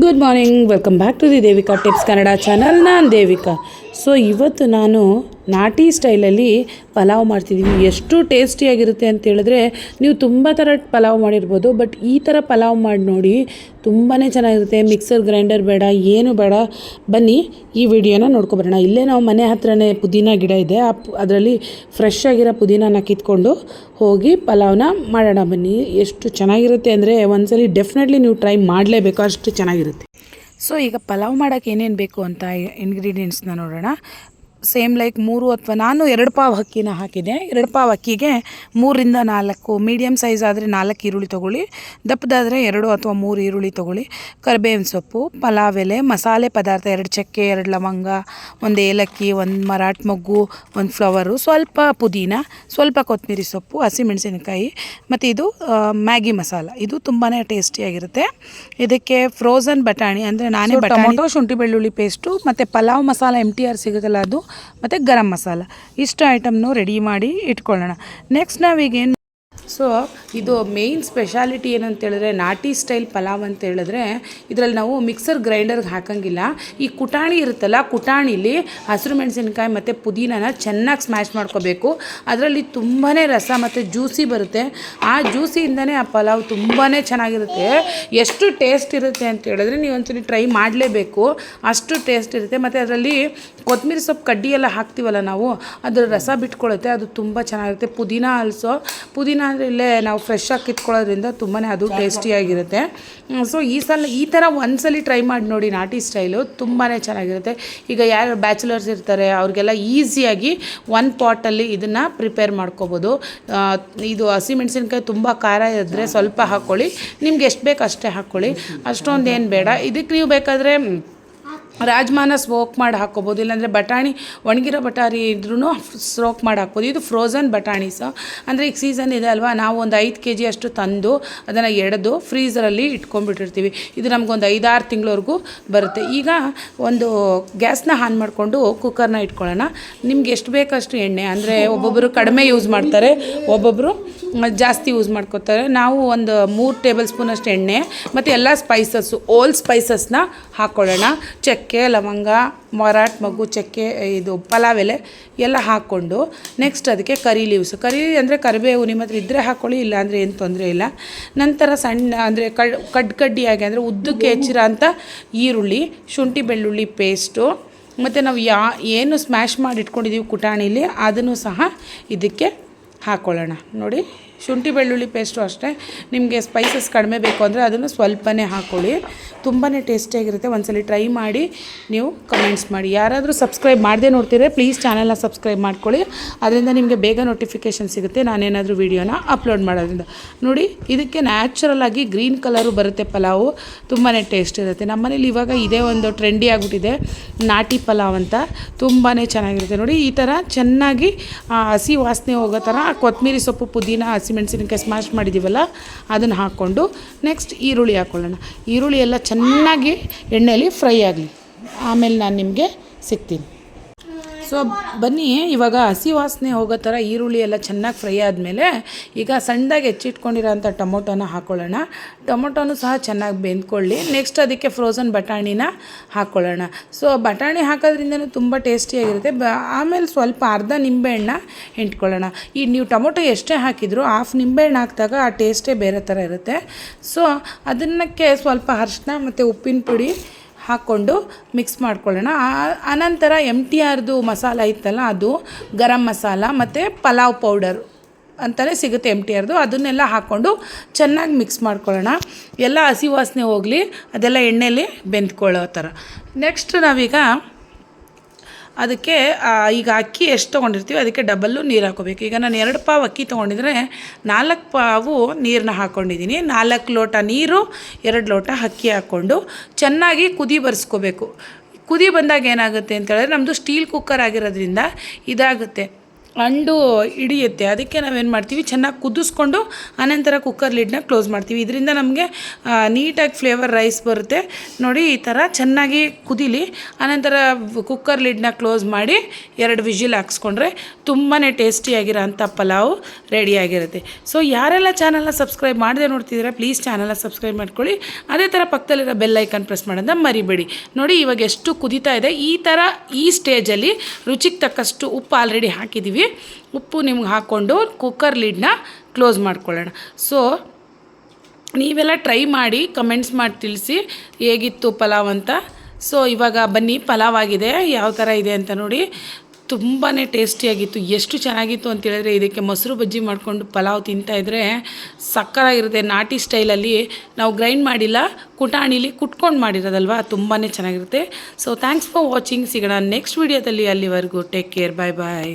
Good morning welcome back to the Devika tips Kannada channel ನಾನು Devika so ಇವತ್ತು ನಾನು ನಾಟಿ ಸ್ಟೈಲಲ್ಲಿ ಪಲಾವ್ ಮಾಡ್ತಿದ್ದೀವಿ ಎಷ್ಟು ಟೇಸ್ಟಿಯಾಗಿರುತ್ತೆ ಅಂತ ಹೇಳಿದ್ರೆ ನೀವು ತುಂಬ ಥರ ಪಲಾವ್ ಮಾಡಿರ್ಬೋದು, ಬಟ್ ಈ ಥರ ಪಲಾವ್ ಮಾಡಿ ನೋಡಿ ತುಂಬಾ ಚೆನ್ನಾಗಿರುತ್ತೆ. ಮಿಕ್ಸರ್, ಗ್ರೈಂಡರ್ ಬೇಡ, ಏನು ಬೇಡ. ಬನ್ನಿ ಈ ವಿಡಿಯೋನ ನೋಡ್ಕೊಬರೋಣ. ಇಲ್ಲೇ ನಾವು ಮನೆ ಹತ್ರನೇ ಪುದೀನ ಗಿಡ ಇದೆ. ಆ ಅದರಲ್ಲಿ ಫ್ರೆಶ್ ಆಗಿರೋ ಪುದೀನನ ಕಿತ್ಕೊಂಡು ಹೋಗಿ ಪಲಾವ್ನ ಮಾಡೋಣ ಬನ್ನಿ. ಎಷ್ಟು ಚೆನ್ನಾಗಿರುತ್ತೆ ಅಂದರೆ ಒಂದ್ಸಲಿ ಡೆಫಿನೆಟ್ಲಿ ನೀವು ಟ್ರೈ ಮಾಡಲೇಬೇಕು. ಅಷ್ಟು ಚೆನ್ನಾಗಿರುತ್ತೆ. ಸೊ ಈಗ ಪಲಾವ್ ಮಾಡೋಕ್ಕೆ ಏನೇನು ಬೇಕು ಅಂತ ಇಂಗ್ರೀಡಿಯೆಂಟ್ಸ್ನ ನೋಡೋಣ. ಸೇಮ್ ಲೈಕ್ ಮೂರು ಅಥವಾ ನಾನು ಎರಡು ಪಾವ್ ಅಕ್ಕಿನ ಹಾಕಿದೆ ಎರಡು ಪಾವ್ ಅಕ್ಕಿಗೆ ಮೂರಿಂದ ನಾಲ್ಕು ಮೀಡಿಯಮ್ ಸೈಜ್ ಆದರೆ ನಾಲ್ಕು ಈರುಳ್ಳಿ ತೊಗೊಳ್ಳಿ ದಪ್ಪದಾದರೆ ಎರಡು ಅಥವಾ ಮೂರು ಈರುಳ್ಳಿ ತೊಗೊಳ್ಳಿ. ಕರಿಬೇವಿನ ಸೊಪ್ಪು ಪಲಾವ್ ಎಲೆ ಮಸಾಲೆ ಪದಾರ್ಥ ಎರಡು ಚಕ್ಕೆ ಎರಡು ಲವಂಗ ಒಂದು ಏಲಕ್ಕಿ ಒಂದು ಮರಾಠ ಮೊಗ್ಗು ಒಂದು ಫ್ಲವರು ಸ್ವಲ್ಪ ಪುದೀನ ಸ್ವಲ್ಪ ಕೊತ್ತಂಬರಿ ಸೊಪ್ಪು ಹಸಿಮೆಣಸಿನಕಾಯಿ ಮತ್ತು ಇದು ಮ್ಯಾಗಿ ಮಸಾಲ. ಇದು ತುಂಬಾ ಟೇಸ್ಟಿಯಾಗಿರುತ್ತೆ ಇದಕ್ಕೆ ಫ್ರೋಸನ್ ಬಟಾಣಿ ಅಂದರೆ ನಾನೇ ಬಟಾಣಿ ಶುಂಠಿ ಬೆಳ್ಳುಳ್ಳಿ ಪೇಸ್ಟು ಮತ್ತು pulao masala M T R ಸಿಗುತ್ತಲ್ಲ ಅದು ಮತ್ತು ಗರಂ ಮಸಾಲ. ಇಷ್ಟು ಐಟಮ್ನು ರೆಡಿ ಮಾಡಿ ಇಟ್ಕೊಳ್ಳೋಣ. ನೆಕ್ಸ್ಟ್ ನಾವೀಗೇನು ಸೊ ಇದು ಮೇಯ್ನ್ ಸ್ಪೆಷಾಲಿಟಿ ಏನಂತ ಹೇಳಿದ್ರೆ ನಾಟಿ ಸ್ಟೈಲ್ ಪಲಾವ್ ಅಂತ ಹೇಳಿದ್ರೆ ಇದರಲ್ಲಿ ನಾವು ಮಿಕ್ಸರ್ ಗ್ರೈಂಡರ್ಗೆ ಹಾಕೋಂಗಿಲ್ಲ. ಈ ಕುಟಾಣಿ ಇರುತ್ತಲ್ಲ, ಕುಟಾಣಿಲಿ ಹಸಿರು ಮೆಣಸಿನ್ಕಾಯಿ ಮತ್ತು ಪುದೀನನ ಚೆನ್ನಾಗಿ ಸ್ಮ್ಯಾಶ್ ಮಾಡ್ಕೋಬೇಕು. ಅದರಲ್ಲಿ ತುಂಬಾ ರಸ ಮತ್ತು ಜ್ಯೂಸಿ ಬರುತ್ತೆ. ಆ ಜ್ಯೂಸಿಯಿಂದನೇ ಆ ಪಲಾವ್ ತುಂಬಾ ಚೆನ್ನಾಗಿರುತ್ತೆ. ಎಷ್ಟು ಟೇಸ್ಟ್ ಇರುತ್ತೆ ಅಂತ ಹೇಳಿದ್ರೆ ನೀವು ಒಂದ್ಸಲಿ ಟ್ರೈ ಮಾಡಲೇಬೇಕು. ಅಷ್ಟು ಟೇಸ್ಟ್ ಇರುತ್ತೆ. ಮತ್ತು ಅದರಲ್ಲಿ ಕೊತ್ತಂಬರಿ ಸೊಪ್ಪು ಕಡ್ಡಿ ಎಲ್ಲ ಹಾಕ್ತೀವಲ್ಲ ನಾವು, ಅದರ ರಸ ಬಿಟ್ಕೊಳ್ಳುತ್ತೆ ಅದು ತುಂಬ ಚೆನ್ನಾಗಿರುತ್ತೆ. ಪುದೀನ ಆಲ್ಸೋ ಪುದೀನ ಅಂದರೆ ಇಲ್ಲೇ ನಾವು ಫ್ರೆಶ್ ಆಗಿ ಕಿತ್ಕೊಳ್ಳೋದ್ರಿಂದ ತುಂಬಾ ಅದು ಟೇಸ್ಟಿಯಾಗಿರುತ್ತೆ ಸೊ ಈ ಸಲ ಈ ಥರ ಒಂದ್ಸಲಿ ಟ್ರೈ ಮಾಡಿ ನೋಡಿ ನಾಟಿ ಸ್ಟೈಲು ತುಂಬಾ ಚೆನ್ನಾಗಿರುತ್ತೆ. ಈಗ ಯಾರು ಬ್ಯಾಚುಲರ್ಸ್ ಇರ್ತಾರೆ, ಅವ್ರಿಗೆಲ್ಲ ಈಸಿಯಾಗಿ ಒನ್ ಪಾಟಲ್ಲಿ ಇದನ್ನು ಪ್ರಿಪೇರ್ ಮಾಡ್ಕೋಬೋದು. ಇದು ಹಸಿಮೆಣಸಿನ್ಕಾಯಿ ತುಂಬ ಖಾರ ಇದ್ದರೆ ಸ್ವಲ್ಪ ಹಾಕ್ಕೊಳ್ಳಿ ನಿಮ್ಗೆ ಎಷ್ಟು ಬೇಕು ಅಷ್ಟೇ ಹಾಕ್ಕೊಳ್ಳಿ ಅಷ್ಟೊಂದು ಏನು ಬೇಡ. ಇದಕ್ಕೆ ನೀವು ಬೇಕಾದರೆ ರಾಜ್ಮಾನ ಸ್ಮೋಕ್ ಮಾಡಿ ಹಾಕ್ಕೋಬೋದು ಇಲ್ಲಾಂದರೆ ಬಟಾಣಿ, ಒಣಗಿರೋ ಬಟಾಣಿ ಇದ್ರೂ ಸ್ಮೋಕ್ ಮಾಡಿ ಹಾಕ್ಬೋದು. ಇದು ಫ್ರೋಝನ್ ಬಟಾಣೀಸು ಅಂದರೆ ಈಗ ಸೀಸನ್ ಇದೆ ಅಲ್ವಾ ನಾವು ಒಂದು ಐದು ಕೆ ಜಿ ಅಷ್ಟು ತಂದು ಅದನ್ನು ಎಡೆದು ಫ್ರೀಝರಲ್ಲಿ ಇಟ್ಕೊಂಡ್ಬಿಟ್ಟಿರ್ತೀವಿ. ಇದು ನಮಗೊಂದು ಐದಾರು ತಿಂಗಳವರೆಗೂ ಬರುತ್ತೆ. ಈಗ ಒಂದು ಗ್ಯಾಸ್ನ ಆನ್ ಮಾಡಿಕೊಂಡು ಕುಕ್ಕರ್ನ ಇಟ್ಕೊಳ್ಳೋಣ. ನಿಮ್ಗೆ ಎಷ್ಟು ಬೇಕಷ್ಟು ಎಣ್ಣೆ, ಅಂದರೆ ಒಬ್ಬೊಬ್ಬರು ಕಡಿಮೆ ಯೂಸ್ ಮಾಡ್ತಾರೆ ಒಬ್ಬೊಬ್ಬರು ಜಾಸ್ತಿ ಯೂಸ್ ಮಾಡ್ಕೋತಾರೆ. ನಾವು ಒಂದು ಮೂರು ಟೇಬಲ್ ಸ್ಪೂನಷ್ಟು ಎಣ್ಣೆ, ಮತ್ತು ಎಲ್ಲ ಸ್ಪೈಸಸ್ಸು ಓಲ್ ಸ್ಪೈಸಸ್ನ ಹಾಕ್ಕೊಳ್ಳೋಣ ಚಕ್ಕೆ, ಲವಂಗ, ಮರಾಠ ಮಗು ಚಕ್ಕೆ, ಇದು ಪಲಾವ್ ಎಲೆ ಎಲ್ಲ ಹಾಕ್ಕೊಂಡು ನೆಕ್ಸ್ಟ್ ಅದಕ್ಕೆ ಕರಿ ಲೀವ್ಸ್ ಕರಿ ಅಂದರೆ ಕರಿಬೇವು, ನಿಮ್ಮ ಹತ್ರ ಇದ್ದರೆ ಹಾಕ್ಕೊಳ್ಳಿ ಇಲ್ಲ ಅಂದರೆ ಏನು ತೊಂದರೆ ಇಲ್ಲ. ನಂತರ ಸಣ್ಣ ಅಂದರೆ ಕಡ್ ಕಡ್ ಕಡ್ಡಿಯಾಗಿ ಅಂದರೆ ಉದ್ದಕ್ಕೆ ಹೆಚ್ಚಿರೋ ಅಂಥ ಈರುಳ್ಳಿ, ಶುಂಠಿ ಬೆಳ್ಳುಳ್ಳಿ ಪೇಸ್ಟು ಮತ್ತು ನಾವು ಯಾ, ಏನು ಸ್ಮ್ಯಾಶ್ ಮಾಡಿ ಇಟ್ಕೊಂಡಿದ್ದೀವಿ ಕುಟಾಣಿಲಿ, ಅದನ್ನು ಸಹ ಇದಕ್ಕೆ ಹಾಕ್ಕೊಳ್ಳೋಣ ನೋಡಿ. ಶುಂಠಿ ಬೆಳ್ಳುಳ್ಳಿ ಪೇಸ್ಟು ಅಷ್ಟೇ. ನಿಮಗೆ ಸ್ಪೈಸಸ್ ಕಡಿಮೆ ಬೇಕು ಅಂದರೆ ಅದನ್ನು ಸ್ವಲ್ಪನೇ ಹಾಕ್ಕೊಳ್ಳಿ ತುಂಬಾ ಟೇಸ್ಟಿಯಾಗಿರುತ್ತೆ ಒಂದ್ಸಲಿ ಟ್ರೈ ಮಾಡಿ ನೀವು ಕಮೆಂಟ್ಸ್ ಮಾಡಿ. ಯಾರಾದರೂ ಸಬ್ಸ್ಕ್ರೈಬ್ ಮಾಡದೆ ನೋಡ್ತಿದ್ರೆ ಪ್ಲೀಸ್ ಚಾನಲ್ನ ಸಬ್ಸ್ಕ್ರೈಬ್ ಮಾಡ್ಕೊಳ್ಳಿ. ಅದರಿಂದ ನಿಮಗೆ ಬೇಗ ನೋಟಿಫಿಕೇಷನ್ ಸಿಗುತ್ತೆ. ನಾನೇನಾದರೂ ವೀಡಿಯೋನ ಅಪ್ಲೋಡ್ ಮಾಡೋದ್ರಿಂದ. ನೋಡಿ, ಇದಕ್ಕೆ ನ್ಯಾಚುರಲ್ ಆಗಿ ಗ್ರೀನ್ ಕಲರು ಬರುತ್ತೆ ಪಲಾವು. ತುಂಬಾ ಟೇಸ್ಟ್ ಇರುತ್ತೆ. ನಮ್ಮನೇಲಿ ಇವಾಗ ಇದೇ ಒಂದು ಟ್ರೆಂಡಿ ಆಗಿಬಿಟ್ಟಿದೆ. ನಾಟಿ ಪಲಾವ್ ಅಂತ. ತುಂಬಾ ಚೆನ್ನಾಗಿರುತ್ತೆ. ನೋಡಿ, ಈ ಥರ ಚೆನ್ನಾಗಿ ಹಸಿ ವಾಸನೆ ಹೋಗೋ ಥರ ಕೊತ್ತಂಬರಿ ಸೊಪ್ಪು ಪುದೀನ ಹಸಿಮೆಣಸಿನಕಾಯಿ ಸ್ಮ್ಯಾಶ್ ಮಾಡಿದ್ದೀವಲ್ಲ ಅದನ್ನು ಹಾಕ್ಕೊಂಡು ನೆಕ್ಸ್ಟ್ ಈರುಳ್ಳಿ ಹಾಕ್ಕೊಳ್ಳೋಣ ಈರುಳ್ಳಿ ಎಲ್ಲ ಚೆನ್ನಾಗಿ ಎಣ್ಣೆಯಲ್ಲಿ ಫ್ರೈ ಆಗಲಿ. ಆಮೇಲೆ ನಾನು ನಿಮಗೆ ಸಿಗ್ತೀನಿ. ಸೊ ಬನ್ನಿ, ಇವಾಗ ಹಸಿ ವಾಸನೆ ಹೋಗೋ ಥರ ಈರುಳ್ಳಿ ಎಲ್ಲ ಚೆನ್ನಾಗಿ ಫ್ರೈ ಆದಮೇಲೆ ಈಗ ಸಣ್ಣದಾಗಿ ಹೆಚ್ಚಿಟ್ಕೊಂಡಿರೋಂಥ ಟೊಮೊಟೊನ ಹಾಕ್ಕೊಳ್ಳೋಣ ಟೊಮೊಟೊನು ಸಹ ಚೆನ್ನಾಗಿ ಬೆಂದ್ಕೊಳ್ಳಿ. ನೆಕ್ಸ್ಟ್ ಅದಕ್ಕೆ ಫ್ರೋಝನ್ ಬಟಾಣಿನ ಹಾಕ್ಕೊಳ್ಳೋಣ ಸೊ ಬಟಾಣಿ ಹಾಕೋದ್ರಿಂದನೂ ತುಂಬ ಟೇಸ್ಟಿಯಾಗಿರುತ್ತೆ ಬ, ಆಮೇಲೆ ಸ್ವಲ್ಪ ಅರ್ಧ ನಿಂಬೆಹಣ್ಣ ಹಿಂಡ್ಕೊಳ್ಳೋಣ ಈ ನೀವು ಟೊಮೊಟೊ ಎಷ್ಟೇ ಹಾಕಿದರೂ ಹಾಫ್ ನಿಂಬೆಹಣ್ಣು ಹಾಕಿದಾಗ ಆ ಟೇಸ್ಟೇ ಬೇರೆ ಥರ ಇರುತ್ತೆ. ಸೊ ಅದನ್ನಕ್ಕೆ ಸ್ವಲ್ಪ ಅರಿಶಿನ ಮತ್ತು ಉಪ್ಪಿನ ಪುಡಿ ಹಾಕ್ಕೊಂಡು ಮಿಕ್ಸ್ ಮಾಡ್ಕೊಳ್ಳೋಣ. ಆನಂತರ ಎಂ ಟಿ ಆರ್ದು ಮಸಾಲ ಇತ್ತಲ್ಲ ಅದು, ಗರಂ ಮಸಾಲ ಮತ್ತು ಪಲಾವ್ ಪೌಡರ್ ಅಂತಲೇ ಸಿಗುತ್ತೆ ಎಂ ಟಿ ಆರ್ದು ಅದನ್ನೆಲ್ಲ ಹಾಕ್ಕೊಂಡು ಚೆನ್ನಾಗಿ ಮಿಕ್ಸ್ ಮಾಡ್ಕೊಳ್ಳೋಣ. ಎಲ್ಲ ಹಸಿ ವಾಸನೆ ಹೋಗಲಿ, ಅದೆಲ್ಲ ಎಣ್ಣೆಯಲ್ಲಿ ಬೆಂದ್ಕೊಳ್ಳೋ ಥರ. ನೆಕ್ಸ್ಟ್ ನಾವೀಗ ಅದಕ್ಕೆ ಈಗ ಅಕ್ಕಿ ಎಷ್ಟು ತೊಗೊಂಡಿರ್ತೀವಿ, ಅದಕ್ಕೆ ಡಬಲ್ಲು ನೀರು ಹಾಕೋಬೇಕು. ಈಗ ನಾನು ಎರಡು ಪಾವು ಅಕ್ಕಿ ತೊಗೊಂಡಿದ್ರೆ ನಾಲ್ಕು ಪಾವು ನೀರನ್ನ ಹಾಕ್ಕೊಂಡಿದ್ದೀನಿ ನಾಲ್ಕು ಲೋಟ ನೀರು, ಎರಡು ಲೋಟ ಅಕ್ಕಿ ಹಾಕ್ಕೊಂಡು ಚೆನ್ನಾಗಿ ಕುದಿ ಬರ್ಸ್ಕೋಬೇಕು. ಕುದಿ ಬಂದಾಗ ಏನಾಗುತ್ತೆ ಅಂತ ಹೇಳಿದ್ರೆ ನಮ್ಮದು ಸ್ಟೀಲ್ ಕುಕ್ಕರ್ ಆಗಿರೋದ್ರಿಂದ ಇದಾಗುತ್ತೆ. ಅಂಡು ಹಿಡಿಯುತ್ತೆ. ಅದಕ್ಕೆ ನಾವೇನು ಮಾಡ್ತೀವಿ? ಚೆನ್ನಾಗಿ ಕುದಿಸ್ಕೊಂಡು ಆನಂತರ ಕುಕ್ಕರ್ ಲಿಡ್ನ ಕ್ಲೋಸ್ ಮಾಡ್ತೀವಿ. ಇದರಿಂದ ನಮಗೆ ನೀಟಾಗಿ ಫ್ಲೇವರ್ ರೈಸ್ ಬರುತ್ತೆ. ನೋಡಿ, ಈ ಥರ ಚೆನ್ನಾಗಿ ಕುದಿಲಿ ಆನಂತರ ಕುಕ್ಕರ್ ಲಿಡ್ನ ಕ್ಲೋಸ್ ಮಾಡಿ ಎರಡು ವಿಜಿಲ್ ಹಾಕ್ಸ್ಕೊಂಡ್ರೆ ತುಂಬಾ ಟೇಸ್ಟಿಯಾಗಿರೋ ಅಂಥ ಪಲಾವು ರೆಡಿಯಾಗಿರುತ್ತೆ ಸೊ ಯಾರೆಲ್ಲ ಚಾನಲ್ನ ಸಬ್ಸ್ಕ್ರೈಬ್ ಮಾಡದೆ ನೋಡ್ತಿದ್ದೀರಾ ಪ್ಲೀಸ್ ಚಾನಲ್ನ ಸಬ್ಸ್ಕ್ರೈಬ್ ಮಾಡ್ಕೊಳ್ಳಿ. ಅದೇ ಥರ ಪಕ್ಕದಲ್ಲಿರೋ ಬೆಲ್ ಐಕನ್ ಪ್ರೆಸ್ ಮಾಡೋದನ್ನ ಮರಿಬೇಡಿ. ನೋಡಿ, ಇವಾಗ ಎಷ್ಟು ಕುದೀತಾ ಇದೆ. ಈ ಥರ ಈ ಸ್ಟೇಜಲ್ಲಿ ರುಚಿಗೆ ತಕ್ಕಷ್ಟು ಉಪ್ಪು ಆಲ್ರೆಡಿ ಹಾಕಿದ್ದೀವಿ ಉಪ್ಪು ನಿಮ್ಗೆ ಹಾಕ್ಕೊಂಡು ಕುಕ್ಕರ್ ಲಿಡ್ನ ಕ್ಲೋಸ್ ಮಾಡ್ಕೊಳ್ಳೋಣ. ಸೊ ನೀವೆಲ್ಲ ಟ್ರೈ ಮಾಡಿ ಕಮೆಂಟ್ಸ್ ಮಾಡಿ ತಿಳಿಸಿ ಹೇಗಿತ್ತು ಪಲಾವ್ ಅಂತ. ಸೊ ಇವಾಗ ಬನ್ನಿ, ಪಲಾವ್ ಆಗಿದೆ, ಯಾವ ಥರ ಇದೆ ಅಂತ ನೋಡಿ. ತುಂಬಾ ಟೇಸ್ಟಿಯಾಗಿತ್ತು ಎಷ್ಟು ಚೆನ್ನಾಗಿತ್ತು ಅಂತ ಹೇಳಿದ್ರೆ ಇದಕ್ಕೆ ಮೊಸರು ಬಜ್ಜಿ ಮಾಡಿಕೊಂಡು ಪಲಾವ್ ತಿಂತಾಯಿದ್ರೆ ಸಕ್ಕರಾಗಿರುತ್ತೆ. ನಾಟಿ ಸ್ಟೈಲಲ್ಲಿ ನಾವು ಗ್ರೈಂಡ್ ಮಾಡಿಲ್ಲ, ಕುಟಾಣಿಲಿ ಕುಟ್ಕೊಂಡು ಮಾಡಿರೋದಲ್ವ ತುಂಬಾ ಚೆನ್ನಾಗಿರುತ್ತೆ. ಸೊ ಥ್ಯಾಂಕ್ಸ್ ಫಾರ್ ವಾಚಿಂಗ್ ಸಿಗೋಣ ನೆಕ್ಸ್ಟ್ ವೀಡಿಯೋದಲ್ಲಿ ಅಲ್ಲಿವರೆಗೂ ಟೇಕ್ ಕೇರ್ ಬಾಯ್ ಬಾಯ್